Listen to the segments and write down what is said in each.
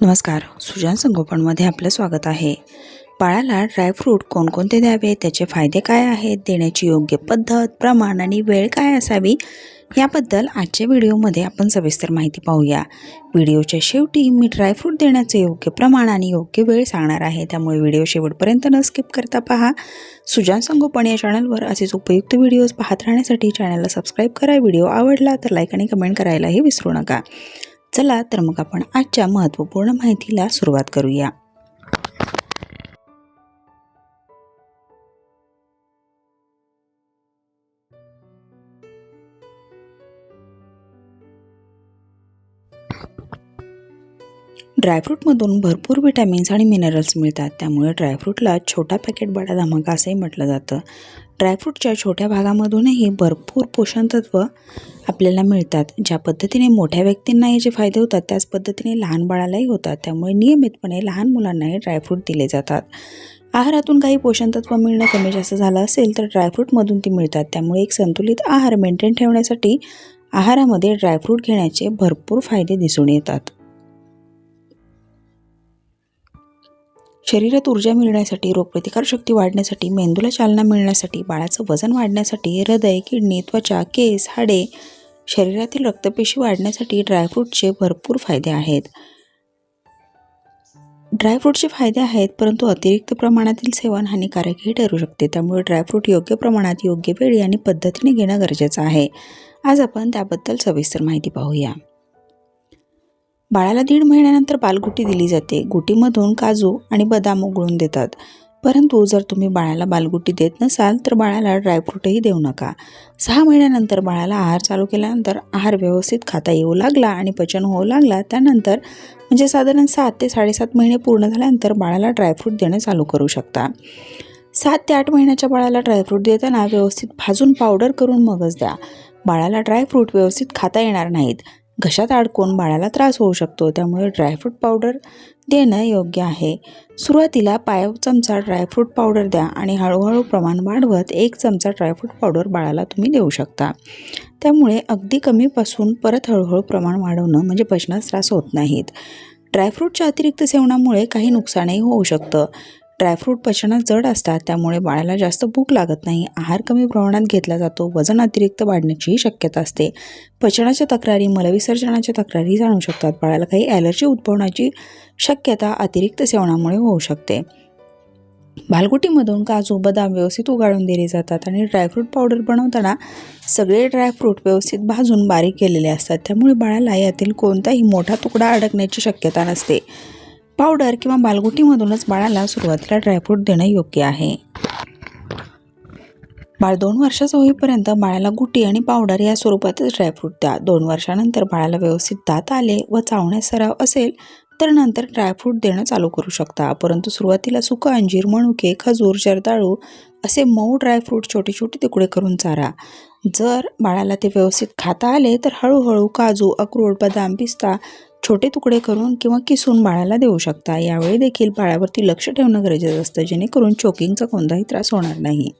नमस्कार सुजान संगोपनमध्ये आपलं स्वागत आहे. बाळाला ड्रायफ्रूट कोणकोणते द्यावे त्याचे फायदे काय आहेत देण्याची योग्य पद्धत प्रमाण आणि वेळ काय असावी याबद्दल आजच्या व्हिडिओमध्ये आपण सविस्तर माहिती पाहूया. व्हिडिओच्या शेवटी मी ड्रायफ्रूट देण्याचे योग्य प्रमाण आणि योग्य वेळ सांगणार आहे त्यामुळे व्हिडिओ शेवटपर्यंत न स्किप करता पहा. सुजान संगोपन या चॅनलवर असेच उपयुक्त व्हिडिओज पाहत राहण्यासाठी चॅनलला सबस्क्राईब करा. व्हिडिओ आवडला तर लाईक आणि कमेंट करायलाही विसरू नका. चला तर मग आपण आजच्या महत्त्वपूर्ण माहितीला सुरुवात करूया. ड्रायफ्रूटमधून भरपूर विटॅमिन्स आणि मिनरल्स मिळतात. त्यामुळे ड्रायफ्रूटला छोटा पॅकेट बडा धमाका असंही म्हटलं जातं. ड्रायफ्रूटच्या छोट्या भागामधूनही भरपूर पोषण तत्व आपल्याला मिळतात. ज्या पद्धतीने मोठ्या व्यक्तींना याचे फायदे होतात त्याच पद्धतीने लहान बाळालाही होतात. त्यामुळे नियमितपणे लहान मुलांनाही ड्रायफ्रूट दिले जातात. आहारातून काही पोषण तत्व मिळणं कमी जास्त झालं असेल तर ड्रायफ्रूटमधून ती मिळतात. त्यामुळे एक संतुलित आहार मेंटेन ठेवण्यासाठी आहारामध्ये ड्रायफ्रूट घेण्याचे भरपूर फायदे दिसून येतात. शरीरात ऊर्जा मिळण्यासाठी रोगप्रतिकारशक्ती वाढण्यासाठी मेंदूला चालना मिळण्यासाठी बाळाचं वजन वाढण्यासाठी हृदय किडनी त्वचा केस हाडे शरीरातील रक्तपेशी वाढण्यासाठी ड्रायफ्रूटचे भरपूर फायदे आहेत. ड्रायफ्रूटचे फायदे आहेत परंतु अतिरिक्त प्रमाणातील सेवन हानिकारकही ठरू शकते. त्यामुळे ड्रायफ्रूट योग्य प्रमाणात योग्य वेळी आणि पद्धतीने घेणं गरजेचं आहे. आज आपण त्याबद्दल सविस्तर माहिती पाहूया. बाळाला दीड महिन्यानंतर बालगुटी दिली जाते. गुटीमधून काजू आणि बदाम उगळून देतात. परंतु जर तुम्ही बाळाला बालगुटी देत नसाल तर बाळाला ड्रायफ्रूटही देऊ नका. सहा महिन्यानंतर बाळाला आहार चालू केल्यानंतर आहार व्यवस्थित खाता येऊ लागला आणि पचन होऊ लागला त्यानंतर म्हणजे साधारण सात ते साडेसात महिने पूर्ण झाल्यानंतर बाळाला ड्रायफ्रूट देणं चालू करू शकता. सात ते आठ महिन्याच्या बाळाला ड्रायफ्रूट देताना व्यवस्थित भाजून पावडर करून मगच द्या. बाळाला ड्रायफ्रूट व्यवस्थित खाता येणार नाहीत. घशात अडकून बाळाला त्रास होऊ शकतो त्यामुळे ड्रायफ्रूट पावडर देणं योग्य आहे. सुरुवातीला पाय चमचा ड्रायफ्रूट पावडर द्या आणि हळूहळू प्रमाण वाढवत एक चमचा ड्रायफ्रूट पावडर बाळाला तुम्ही देऊ शकता. त्यामुळे अगदी कमीपासून परत हळूहळू प्रमाण वाढवणं म्हणजे पचनास त्रास होत नाहीत. ड्रायफ्रूटच्या अतिरिक्त सेवनामुळे काही नुकसानही होऊ शकतं. ड्रायफ्रूट पचनात जड असतात त्यामुळे बाळाला जास्त भूक लागत नाही. आहार कमी प्रमाणात घेतला जातो. वजन अतिरिक्त वाढण्याचीही शक्यता असते. पचनाच्या तक्रारी मलविसर्जनाच्या तक्रारी जाणू शकतात. बाळाला काही ॲलर्जी उद्भवण्याची शक्यता अतिरिक्त सेवनामुळे होऊ शकते. बालगुटीमधून काजू बदाम व्यवस्थित उगाळून दिले जातात आणि ड्रायफ्रूट पावडर बनवताना सगळे ड्रायफ्रूट व्यवस्थित भाजून बारीक केलेले असतात. त्यामुळे बाळाला यातील कोणताही मोठा तुकडा अडकण्याची शक्यता नसते. पावडर किंवा बालगुटीमधूनच बाळाला सुरुवातीला ड्रायफ्रूट देणं योग्य आहे. बाळ दोन वर्षाचं होईपर्यंत बाळाला गुटी आणि पावडर या स्वरूपातच ड्रायफ्रूट द्या. दोन वर्षानंतर बाळाला व्यवस्थित दात आले व चावण्यास सराव असेल तर नंतर ड्रायफ्रूट देणं चालू करू शकता. परंतु सुरुवातीला सुकं अंजीर मणुके खजूर जर्दाळू असे मऊ ड्रायफ्रूट छोटे छोटे तुकडे करून चारा. जर बाळाला ते व्यवस्थित खाता आले तर हळूहळू काजू अक्रोड बदाम पिस्ता छोटे तुकडे करून किंवा किसून बाळाला देऊ शकता. यावेळी देखील बाळावरती लक्ष ठेवणं गरजेचं असतं जेणेकरून चोकिंगचा कोणताही त्रास होणार नाही.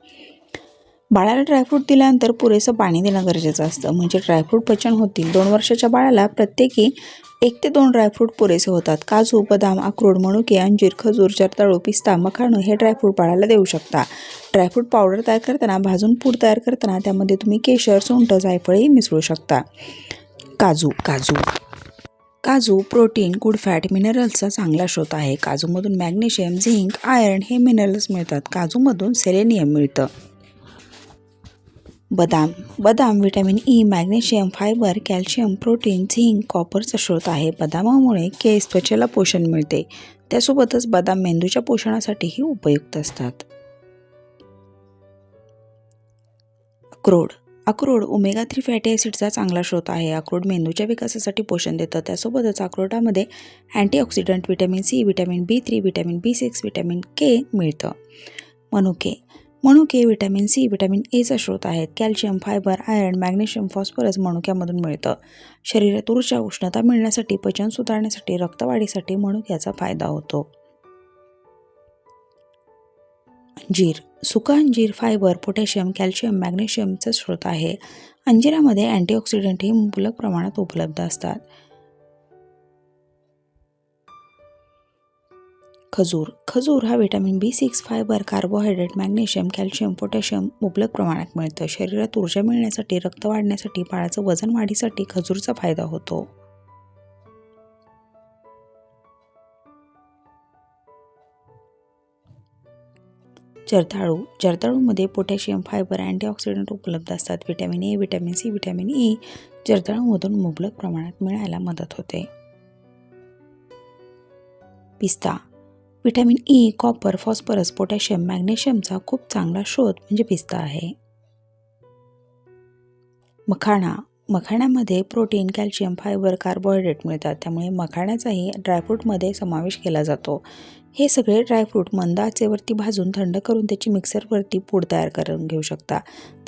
बाळाला ड्रायफ्रूट दिल्यानंतर पुरेसं पाणी देणं गरजेचं असतं. म्हणजे ड्रायफ्रूट पचन होतील. दोन वर्षाच्या बाळाला प्रत्येकी एक ते दोन ड्रायफ्रूट पुरेसे होतात. काजू बदाम अक्रोड मणुके अंजीर खजूर जरताळू पिस्ता मखाणू हे ड्रायफ्रूट बाळाला देऊ शकता. ड्रायफ्रूट पावडर तयार करताना भाजून पूड तयार करताना त्यामध्ये तुम्ही केशर सुंठ जायफळही मिसळू शकता. काजू काजू. काजू प्रोटीन गुड फॅट मिनरल्सचा चांगला स्रोत आहे. काजूमधून मॅग्नेशियम झिंक आयर्न हे मिनरल्स मिळतात. काजूमधून सेलेनियम मिळतं. बदाम. बदाम vitamin E magnesium fibre calcium protein zinc कॉपरचा स्रोत आहे. बदामामुळे केस त्वचेला पोषण मिळते. त्यासोबतच बदाम मेंदूच्या पोषणासाठीही उपयुक्त असतात. अक्रोड अक्रोड ओमेगा थ्री फॅटी ॲसिडचा चांगला स्रोत आहे. अक्रोड मेंदूच्या विकासासाठी पोषण देतं. त्यासोबतच अक्रोडामध्ये antioxidant vitamin C vitamin B three vitamin B six vitamin K मिळतं. मनुके मनुके विटॅमिन सी विटॅमिन एचा स्रोत आहेत calcium fibre iron magnesium phosphorus मनुक्यामधून मिळतं. शरीरात ऊर्जा उष्णता मिळण्यासाठी पचन सुधारण्यासाठी रक्तवाढीसाठी मनुक्याचा फायदा होतो. अंजीर सुका अंजीर फायबर पोटॅशियम कॅल्शियम मॅग्नेशियमचा स्रोत आहे. अंजिरामध्ये अँटीऑक्सिडंटही मुबलक प्रमाणात उपलब्ध असतात. खजूर. खजूर हा vitamin B six fibre carbohydrate magnesium calcium potassium मुबलक प्रमाणात मिळतं. शरीरात ऊर्जा मिळण्यासाठी रक्त वाढण्यासाठी बाळाचं वजन वाढीसाठी खजूरचा फायदा होतो. जर्दाळू जर्दाळूमध्ये पोटॅशियम फायबर अँटीऑक्सिडंट उपलब्ध असतात. Vitamin A vitamin C vitamin E. जर्दाळूमधून मुबलक प्रमाणात मिळायला मदत होते. पिस्ता. Vitamin E copper phosphorus potassium मॅग्नेशियमचा खूप चांगला शोध म्हणजे पिस्ता आहे. मखाणा. मखाण्यामध्ये प्रोटीन कॅल्शियम फायबर कार्बोहायड्रेट मिळतात. त्यामुळे मखाण्याचाही ड्रायफ्रूटमध्ये समावेश केला जातो. हे सगळे ड्रायफ्रूट मंद आचेवरती भाजून थंड करून त्याची मिक्सरवरती पूड तयार करून घेऊ शकता.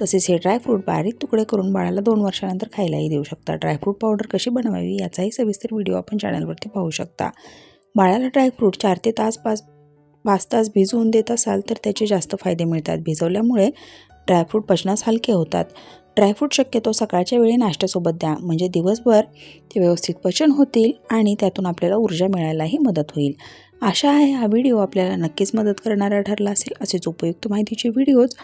तसेच हे ड्रायफ्रूट बारीक तुकडे करून बाळाला दोन वर्षानंतर खायलाही देऊ शकता. ड्रायफ्रूट पावडर कशी बनवावी याचाही सविस्तर व्हिडिओ आपण चॅनलवरती पाहू शकता. बाळाला ड्रायफ्रूट चार ते तास पाच पाच तास भिजवून देत असाल तर त्याचे जास्त फायदे मिळतात. भिजवल्यामुळे ड्रायफ्रूट पचनास हलके होतात. ड्रायफ्रूट शक्यतो सकाळच्या वेळी नाश्त्यासोबत द्या. म्हणजे दिवसभर ते व्यवस्थित पचन होतील आणि त्यातून आपल्याला ऊर्जा मिळायलाही मदत होईल. आशा आहे हा व्हिडिओ आपल्याला नक्कीच मदत करणारा ठरला असेल. असेच उपयुक्त माहितीचे व्हिडिओज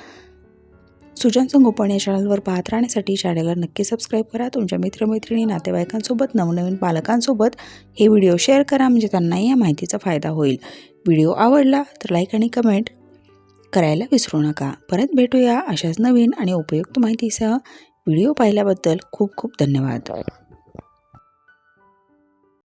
सुजन संगोपन या चॅनलवर पाहत राहण्यासाठी चॅनलला नक्की सबस्क्राईब करा. तुमच्या मित्रमैत्रिणी नातेवाईकांसोबत नवनवीन पालकांसोबत हे व्हिडिओ शेअर करा. म्हणजे त्यांनाही या माहितीचा फायदा होईल. व्हिडिओ आवडला तर लाईक आणि कमेंट करायला विसरू नका. परत भेटूया अशाच नवीन आणि उपयुक्त माहितीसह. व्हिडिओ पाहिल्याबद्दल खूप खूप धन्यवाद.